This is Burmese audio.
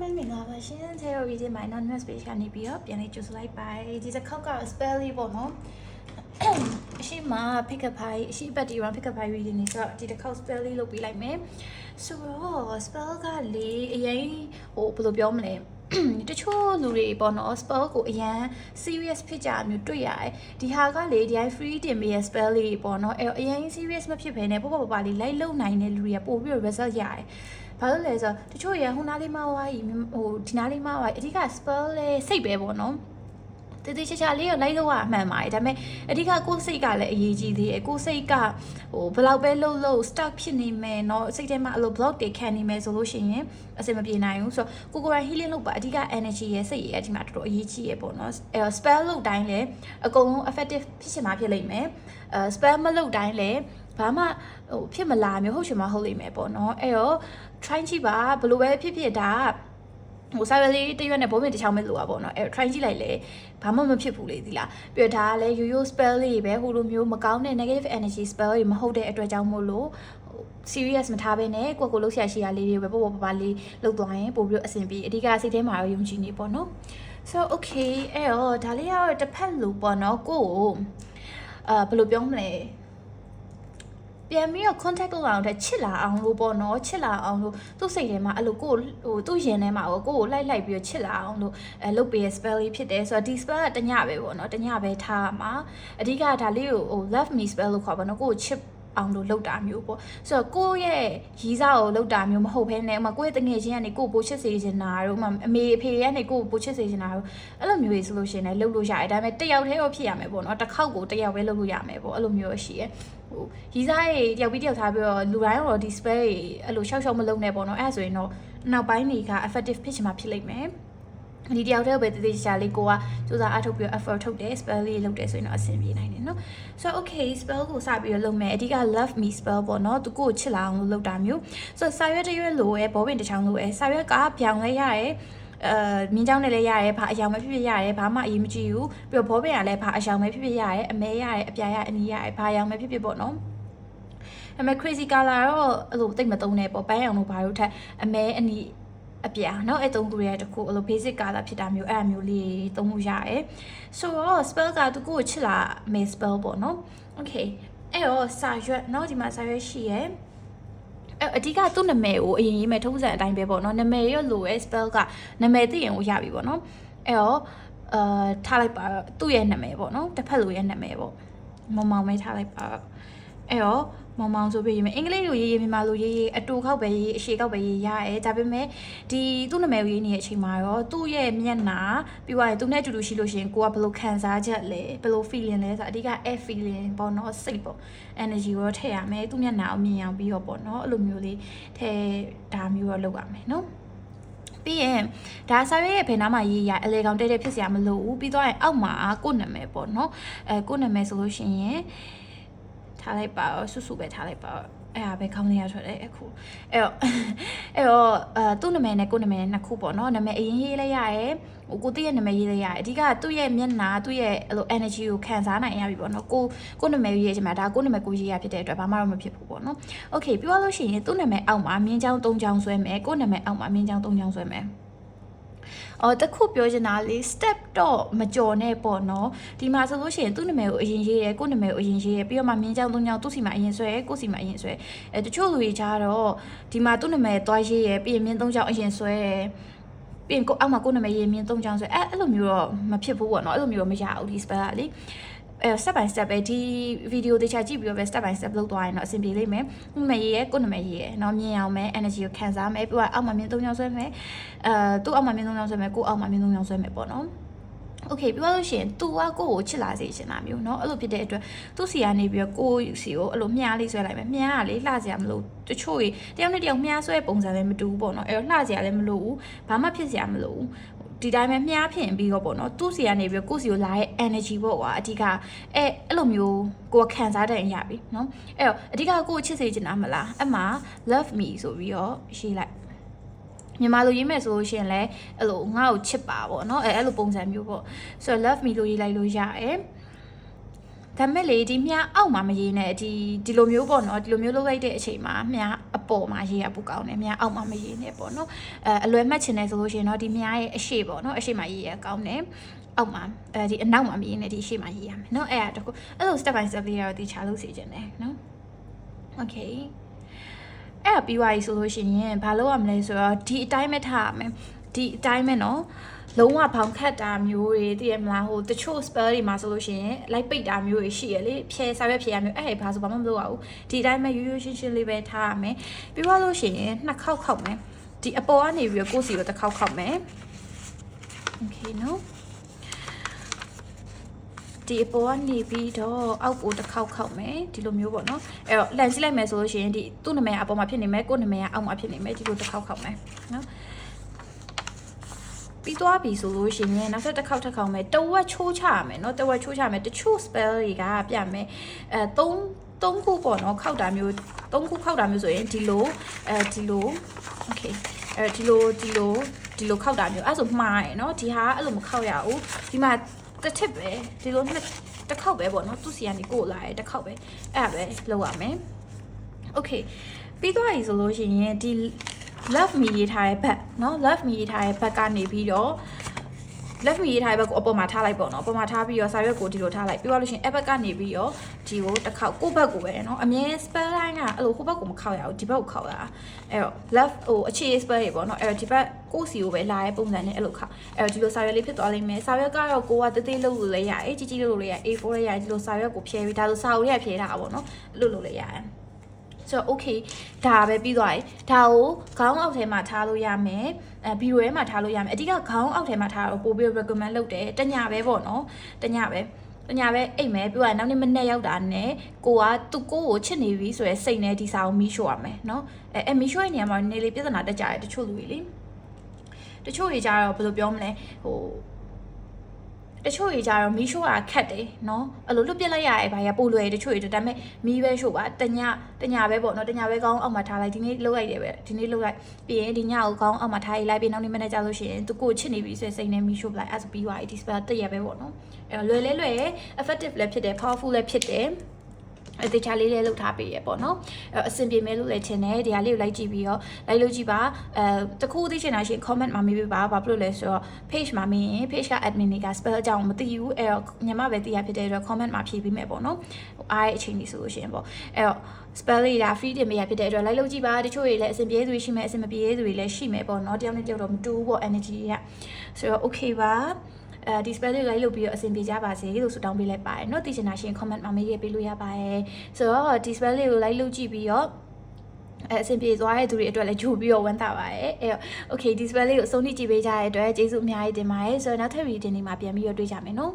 မင်္ဂလာပါရှင် Theory ဒီ my anonymous page ကနေပြီးတော့ပြန်လေးကြိုဆိုလိုက်ပါတယ်ဒီတစ်ခေါက်က spell လေးပေါ့နော်အရှိမ pick up ဖိုင်အရှိပတ်တီ run pick up ဖိုင် reading နေဆိုတော့ဒီတစ်ခေါက် spell လေးလုပ်ပေးလိုက်မယ်ဆိုတော့ spell ကလေအရင်ဟိုဘယ်လိုပြောမလဲတချို့လူတွေပေါ့နော် spell ကိုအရန် serious ဖြစ်ကြမျိုးတွေ့ရတယ်ဒီဟာကလေဒီ free တင်ပေးရ spell လေးပေါ့နော်အဲ့တော့အရင် serious မဖြစ်ဘဲနဲ့ပေါ့ပေါ့ပါပါလေးလိုက်လုံနိုင်တဲ့လူတွေကပို့ပြီးတော့ result ရတယ် ဘာလို့လဲဆိုတော့တချို့ရဟိုနားလေးမဝါကြီးဟိုဒီနားလေးမဝါကြီးအဓိက spell လဲစိတ်ပဲပေါ့နော်တတိချာချာလေးကိုလိုက်လို့ရအမှန်ပါတယ်ဒါပေမဲ့အဓိကကိုယ်စိတ်ကလည်းအရေးကြီးသေးတယ်ကိုယ်စိတ်ကဟိုဘယ်လောက်ပဲလှုပ်လှုပ် stuck ဖြစ်နေမယ်เนาะစိတ်ထဲမှာအဲ့လို block တွေခံနေမယ်ဆိုလို့ရှိရင်အဆင်မပြေနိုင်ဘူးဆိုတော့ကိုကိုယ်က healing လုပ်ပါအဓိက energy ရဲ့စိတ်ရဲ့ဒီမှာတော်တော်အရေးကြီးရဲ့ပေါ့เนาะအဲ spell လုပ်တိုင်းလည်းအကုန်လုံး effective ဖြစ်ချင်မှဖြစ်လိမ့်မယ်အဲ spell မလုပ်တိုင်းလည်း ဘာမှဟိုဖြစ်မလာမျိုးဟုတ်ရှင်မဟုတ်လိမ့်မယ်ပေါ့နော်အဲ့တော့ try ကြည့်ပါဘလို့ပဲဖြစ်ဖြစ်ဒါဟိုစာရွက်လေးတရွက်နဲ့ဘုံပြင်တစ်ချောင်းပဲလိုတာပေါ့နော်အဲ try ကြည့်လိုက်လေဘာမှမဖြစ်ဘူးလေဒီလားပြီးတော့ဒါကလည်းရိုးရိုး spell လေးပဲဟိုလိုမျိုးမကောင်းတဲ့ negative energy spell တွေမဟုတ်တဲ့အတွက်ကြောင့်မို့လို့ serious မထားဘဲနဲ့ကိုယ့်ကိုလှုပ်ရှားရှိရလေးတွေပဲပေါ့ပေါ့ပါပါလေးလှုပ်သွားရင်ပို့ပြီးတော့အဆင်ပြေအဓိကစိတ်ထဲမှာတော့ယုံကြည်နေပေါ့နော် so okay အဲ့တော့ဒါလေးကတော့တစ်ဖက်လိုပေါ့နော်ကိုယ့်ကိုအာဘယ်လိုပြောမလဲ ပြန်ပြီးတော့ contact လုပ်အောင်တဲ့ချစ်လာအောင်လို့ပေါ့နော်ချစ်လာအောင်လို့သူ့စိတ်ထဲမှာအဲ့လိုကိုယ်ဟိုသူ့ရင်ထဲမှာကိုကိုကိုလိုက်လိုက်ပြီးတော့ချစ်လာအောင်လို့အဲလုပ်ပေးရ spell လေးဖြစ်တယ်ဆိုတော့ဒီ spell ကတညပဲပေါ့နော်တညပဲထားမှာအဓိကဒါလေးကိုဟို love me spell လို့ခေါ်ပါတော့ကိုကိုချစ် အောင်လို့လောက်တာမျိုးပေါ့ဆိုတော့ကိုယ့်ရဲ့ရီးစားကိုလောက်တာမျိုးမဟုတ်ဘဲနဲ့ဥမာကိုယ့်ရဲ့တငယ်ချင်းကနေကိုယ်ပိုချစ်စေချင်တာတို့ဥမာအမေအဖေကနေကိုယ်ပိုချစ်စေချင်တာတို့အဲ့လိုမျိုးကြီးဆိုလို့ရှိရင်လည်းလုပ်လို့ရတယ်ဒါပေမဲ့တစ်ယောက်တည်းတော့ဖြစ်ရမယ်ပေါ့နော်တစ်ခေါက်ကိုတစ်ယောက်ပဲလုပ်လို့ရမယ်ပေါ့အဲ့လိုမျိုးရှိရဲဟိုရီးစားရေတယောက်ပြီးတယောက်ထားပြီးတော့လူတိုင်းတော့ဒီ spell တွေအဲ့လိုရှောက်ရှောက်မလုပ်နဲ့ပေါ့နော်အဲ့ဒါဆိုရင်တော့နောက်ပိုင်းတွေက effective ဖြစ်ချင်မှဖြစ်လိမ့်မယ် ဒီတယောက်တည်းပဲတည်တည်ချာလေးကိုကစူးစမ်းအထုတ်ပြီး effort ထုတ်တယ် spell လေးလုပ်တယ်ဆိုရင်တော့အဆင်ပြေနိုင်တယ်เนาะ so okay spell ကိုစပြီးတော့လုပ်မယ်အဓိက love me spell ပေါ့เนาะသူကိုချစ်လာအောင်လို့လုပ်တာမျိုး so စာရွက်တစ်ရွက်လိုရဲဘောပင်တစ်ချောင်းလိုရဲစာရွက်ကပြောင်လဲရတယ်အဲမြင်းချောင်းနဲ့လည်းရတယ်ဘာအယောင်ပဲဖြစ်ဖြစ်ရတယ်ဘာမှအရေးမကြီးဘူးပြီးတော့ဘောပင်ကလည်းဘာအယောင်ပဲဖြစ်ဖြစ်ရတယ်အမဲရတယ်အပြာရအနီးရတယ်ဘာအယောင်ပဲဖြစ်ဖြစ်ပေါ့နော်ဒါပေမဲ့ crazy color တော့အဲ့လိုတိတ်မသုံးနဲ့ပေါ့ပန်းရောင်တို့ဘာလို့ထက်အမဲအနီး အပြာเนาะအဲ့သုံးခုရဲ့တခုအဲ့လို basic color ဖြစ်တာမျိုးအဲ့အမျိုးလေးသုံးမှုရတယ်ဆိုတော့ spell ကသူကိုချစ်လာမယ် spell ပေါ့เนาะ okay အဲ့တော့စာရွက်เนาะဒီမှာစာရွက်ရှိရဲ့အဲ့အဓိကသူ့နာမည်ကိုအရင်ရေးမယ်ထုံးစံအတိုင်းပဲပေါ့เนาะနာမည်ရောလိုရဲ့ spell ကနာမည်သိရင်ကိုရပြီပေါ့เนาะအဲ့တော့အာထားလိုက်ပါတော့သူ့ရဲ့နာမည်ပေါ့เนาะတစ်ဖက်လိုရဲ့နာမည်ပေါ့မောင်မောင်ပဲထားလိုက်ပါတော့ အဲ့တော့မောင်မောင်ဆိုပြီးရေးမယ်အင်္ဂလိပ်လိုရေးရေးမြန်မာလိုရေးရေးအတူခောက်ပဲရေးအရှေခောက်ပဲရေးရရဲဒါပေမဲ့ဒီသူ့နာမည်ကိုရေးနေတဲ့အချိန်မှာတော့သူ့ရဲ့မျက်နှာပြီးသွားရင်သူနဲ့အတူတူရှိလို့ရှိရင်ကိုကဘယ်လိုခံစားချက်လဲဘယ်လို feeling လဲဆိုတော့အဓိက air feeling ပေါ့နော်စိတ်ပေါ့ energy ကိုထည့်ရမယ်သူ့မျက်နှာကိုမြင်အောင်ပြီးတော့ပေါ့နော်အဲ့လိုမျိုးလေးထည့်ဒါမျိုးတော့လုပ်ရမယ်နော်ပြီးရင်ဒါစာရွက်ရဲ့ဘယ်နားမှာရေးရအလေကောင်တဲတဲဖြစ်စရာမလိုဘူးပြီးတော့အောက်မှာကိုယ့်နာမည်ပေါ့နော်အဲကိုယ့်နာမည်ဆိုလို့ရှိရင် ထားလိုက်ပါတော့စွစွပဲထားလိုက်ပါတော့အဲ့ဒါပဲခေါင်းလေးရထွက်တယ်အခုအဲ့တော့အဲ့တော့အဲသူ့နာမည်နဲ့ကိုယ့်နာမည်နဲ့နှစ်ခုပေါ့နော်နာမည်အရင်ရေးလိုက်ရတယ်ဟိုကိုတည့်ရဲ့နာမည်ရေးလိုက်ရတယ်အဓိကသူ့ရဲ့မျက်နှာသူ့ရဲ့အဲ့လို energy ကိုခံစားနိုင်ရပြီပေါ့နော်ကိုကိုနာမည်ရေးချင်မှာဒါကိုနာမည်ကိုရေးရဖြစ်တဲ့အတွက်ဘာမှတော့မဖြစ်ဘူးပေါ့နော် okay ပြောရလို့ရှိရင်သူ့နာမည်အောက်မှာမြင်းချောင်း၃ချောင်းဆွဲမယ်ကိုနာမည်အောက်မှာမြင်းချောင်း၃ချောင်းဆွဲမယ် အော်တခုပြောချင်တာလေ step တော့မကြော်နဲ့ပေါ့နော်ဒီမှာဆိုလို့ရှိရင်သူ့နာမည်ကိုအရင်ရေးရဲကိုနာမည်ကိုအရင်ရေးရဲပြီးတော့မှမြင်းချောင်း၃ချောင်းသူ့စီမှာအရင်ဆွဲရဲကိုစီမှာအရင်ဆွဲအဲတချို့လူတွေကြားတော့ဒီမှာသူ့နာမည်သွားရေးရဲပြီးရင်မြင်း၃ချောင်းအရင်ဆွဲရဲပြင်ကိုအောက်မှာကိုနာမည်ရေးမြင်း၃ချောင်းဆွဲအဲအဲ့လိုမျိုးတော့မဖြစ်ဘူးပေါ့နော်အဲ့လိုမျိုးတော့မရဘူးဒီ spell ကလေ အဲ step by step ပဲဒီ video တေချာကြည့်ပြီးတော့ပဲ step by step လုပ်သွားရင်တော့အဆင်ပြေလိမ့်မယ်။နာမည်ရေးရဲ့ကိုနာမည်ရေးရဲ့เนาะမြင်အောင်မယ် energy ကိုခံစားမယ်ပြီးတော့အောက်မှာမြင်သုံးချောင်းဆွဲမယ်အဲသူ့အောက်မှာမြင်သုံးချောင်းဆွဲမယ်ကိုအောက်မှာမြင်သုံးချောင်းဆွဲမယ်ပေါ့နော်။ okay ပြောလို့ရှိရင် तू ကကိုကိုချစ်လာစေချင်တာမျိုးเนาะအဲ့လိုဖြစ်တဲ့အတွက်သူ့စီကနေပြီးတော့ကိုစီကိုအဲ့လိုမြားလေးဆွဲလိုက်မယ်မြားကလေလှစရာမလိုတချို့တယောက်နဲ့တယောက်မြားဆွဲပုံစံလည်းမတူဘူးပေါ့เนาะအဲ့တော့လှစရာလည်းမလိုဘူးဘာမှဖြစ်စရာမလိုဘူး ဒီတိုင်းပဲမြားဖြင်ပြီးတော့ပေါ့နော်သူ့စီကနေပြီးကိုယ့်စီကိုလာရဲ့ energy ပေါ့ကွာအဓိကအဲအဲ့လိုမျိုးကိုယ်ခံစားတဲ့ရပြီနော်အဲ့တော့အဓိကကိုယ်ချစ်စေချင်တာမလားအမှ love me ဆိုပြီးတော့ရေးလိုက်မြန်မာလိုရေးမယ်ဆိုလို့ရှိရင်လည်းအဲ့လိုငါ့ကိုချစ်ပါပေါ့နော်အဲအဲ့လိုပုံစံမျိုးပေါ့ဆိုတော့ love me လို့ရေးလိုက်လို့ရတယ်ဘ ဒါမဲ့လေဒီမြားအောက်မှာမရေးနဲ့ဒီဒီလိုမျိုးပေါ့နော်ဒီလိုမျိုးလုပ်လိုက်တဲ့အချိန်မှာမြားအပေါ်မှာရေးရပူကောင်းတယ်မြားအောက်မှာမရေးနဲ့ပေါ့နော်အဲအလွယ်မှတ်ချင်တယ်ဆိုလို့ရှိရင်တော့ဒီမြားရဲ့အရှိပေါ့နော်အရှိမှာရေးရကောင်းတယ်အောက်မှာအဲဒီအနောက်မှာမရေးနဲ့ဒီအရှိမှာရေးရမယ်နော်အဲ့ဒါတခုအဲ့လို step by step လေးတော့ဒီချလို့စီခြင်းတယ်နော် okay အဲ့ဒါပြီးသွားပြီဆိုလို့ရှိရင်ဘာလုပ်ရမလဲဆိုတော့ဒီအတိုင်းပဲထားရမယ်ဒီအတိုင်းပဲနော် လုံးဝဘောင်ခတ်တာမျိုးတွေသိရမလားဟိုတချို့ spell တွေမှာဆိုလို့ရှိရင်လိုက်ပိတ်တာမျိုးတွေရှိရလေဖြဲစာရွက်ဖြဲရမျိုးအဲ့ဒါဘာဆိုဘာမှမလုပ်ရဘူးဒီအတိုင်းပဲရိုးရိုးရှင်းရှင်းလေးပဲထားရမယ်ပြီးသွားလို့ရှိရင်နှစ်ခေါက်ခေါက်မယ်ဒီအပေါ်ကနေပြီးတော့ကိုယ့်စီကိုတစ်ခေါက်ခေါက်မယ် okay နော်ဒီအပေါ်ကနေပြီးတော့အောက်ကိုတစ်ခေါက်ခေါက်မယ်ဒီလိုမျိုးပေါ့နော်အဲ့တော့လန်ကြည့်လိုက်မယ်ဆိုလို့ရှိရင်ဒီသူ့နာမည်ကအပေါ်မှာဖြစ်နေမယ်ကိုယ့်နာမည်ကအောက်မှာဖြစ်နေမယ်ဒီလိုတစ်ခေါက်ခေါက်မယ်နော် ပြီးသွားပြီဆိုလို့ရှိရင်နောက်ထပ်တစ်ခေါက်တစ်ခေါက်မယ်တဝက်ချိုးချရမယ်เนาะတဝက်ချိုးချရမယ်တချို့ spell တွေကပြမယ်အဲ3 3ခုပေါ့เนาะခောက်တာမျိုး3ခုခောက်တာမျိုးဆိုရင်ဒီလိုအဲဒီလို okay အဲဒီလိုဒီလိုဒီလိုခောက်တာမျိုးအဲ့ဆိုမှားရယ်เนาะဒီဟာအဲ့လိုမခောက်ရဘူးဒီမှာတစ်ထစ်ပဲဒီလိုနှစ်တစ်ခေါက်ပဲပေါ့เนาะသူစီကနေကိုလာရယ်တစ်ခေါက်ပဲအဲ့ဒါပဲလုပ်ရမယ် okay ပြီးသွားပြီဆိုလို့ရှိရင်ဒီ love me ရေးထားတဲ့ဘက်เนาะ love me ရေးထားတဲ့ဘက်ကနေပြီးတော့ left me ရေးထားတဲ့ဘက်ကိုအပေါ်မှာထားလိုက်ပေါ့နော်အပေါ်မှာထားပြီးတော့စာရွက်ကိုဒီလိုထားလိုက်ပြီးတော့လို့ရှိရင်အဲ့ဘက်ကနေပြီးတော့ဒီကိုတစ်ခေါက်ကိုယ့်ဘက်ကိုပဲเนาะအမြဲ spell line ကအဲ့လိုဟိုဘက်ကိုမခောက်ရဘူးဒီဘက်ကိုခောက်ရတာအဲ့တော့ left ဟိုအခြေ spell တွေပေါ့နော်အဲ့တော့ဒီဘက်ကိုယ့်စီကိုပဲလာရဲ့ပုံစံနဲ့အဲ့လိုခောက်အဲ့တော့ဒီလိုစာရွက်လေးဖြစ်သွားလိမ့်မယ်စာရွက်ကတော့ကိုကတေးသေးလုပ်လို့လည်းရတယ်ကြီးကြီးလုပ်လို့လည်းရ A4 လည်းရတယ်ဒီလိုစာရွက်ကိုဖြဲပြီးဒါဆိုစာအုပ်လေးကဖြဲထားတာပေါ့နော်အဲ့လိုလုပ်လည်းရတယ် ဆိုတော့ okay ဒါပဲပြီးသွားပြီဒါကိုခေါင်းအောက်ထဲမှာထားလို့ရမယ်အဲဘီရိုထဲမှာထားလို့ရမယ်အဓိကခေါင်းအောက်ထဲမှာထားတော့ပို့ပြီး recommend လုပ်တယ်တညာပဲပေါ့နော်တညာပဲတညာပဲအိတ်မယ်ပြီးတော့နောက်နေ့မနေ့ရောက်တာနဲ့ကိုကသူကိုကိုချစ်နေပြီဆိုရယ်စိတ်နဲ့ဒီစာကိုမီးရှို့ရမယ်နော်အဲအဲမီးရှို့ရဲ့နေရာမှာနေလေပြဿနာတက်ကြတယ်တချို့လူတွေလေတချို့တွေကြတော့ဘယ်လိုပြောမလဲဟို တချို့တွေကြတော့မီးရှို့တာခက်တယ်နော်အဲ့လိုလွတ်ပြစ်လိုက်ရရဲ့ဘာရပို့လွယ်တချို့တွေဒါပေမဲ့မီးပဲရှို့ပါတညတညပဲပေါ့နော်တညပဲကောင်းအောက်မှာထားလိုက်ဒီနေ့လုတ်လိုက်တယ်ပဲဒီနေ့လုတ်လိုက်ပြီးရင်ဒီညကိုကောင်းအောက်မှာထားလိုက်ပြီးနောက်နေ့မနေ့ကျလို့ရှိရင်သူကိုချစ်နေပြီဆိုရင်စိတ်နဲ့မီးရှို့ပလိုက်အဲ့ဆိုပြီးသွားပြီဒီ spell တက်ရပဲပေါ့နော်အဲ့တော့လွယ်လဲလွယ် effective လည်းဖြစ်တယ် powerful လည်းဖြစ်တယ် အသေးချာလေးလေးလုပ်ထားပေးရပေါ့နော်အဲအဆင်ပြေမယ်လို့လည်းထင်တယ်ဒီဟာလေးကိုလိုက်ကြည့်ပြီးတော့လိုက်လို့ကြည့်ပါအဲတခုသိချင်တာရှိရင် comment မှာမေးပေးပါဘာဖြစ်လို့လဲဆိုတော့ page မှာမေးရင် page က admin တွေက spell အကြောင်းမသိဘူးအဲတော့ညမပဲသိရဖြစ်တဲ့အတွက် comment မှာဖြေပေးမယ်ပေါ့နော်အားရဲ့အချိန်ကြီးဆိုလို့ရှိရင်ပေါ့အဲတော့ spell လေးဒါ free တင်ပေးရဖြစ်တဲ့အတွက်လိုက်လို့ကြည့်ပါတချို့တွေလည်းအဆင်ပြေသူတွေရှိမယ်အဆင်မပြေသူတွေလည်းရှိမယ်ပေါ့နော်တယောက်နဲ့တယောက်တော့မတူဘူးပေါ့ energy တွေကဆိုတော့ okay ပါ အဲဒီ spell လေးလိုက်လုပ်ပြီးတော့အဆင်ပြေကြပါစေလို့ဆုတောင်းပေးလိုက်ပါတယ်เนาะသိချင်တာရှင် comment မှာမေးရပေးလို့ရပါတယ်ဆိုတော့ဒီ spell လေးကိုလိုက်လုပ်ကြည့်ပြီးတော့အဲအဆင်ပြေသွားတဲ့သူတွေအတွက်လည်းကြိုပြီးတော့ဝမ်းသာပါတယ်အဲတော့ okay ဒီ spell လေးကိုအဆုံးထိကြည့်ပေးကြတဲ့အတွက်ကျေးဇူးအများကြီးတင်ပါတယ်ဆိုတော့နောက်ထပ် reading တွေမှာပြန်ပြီးတော့တွေ့ကြမယ်နော်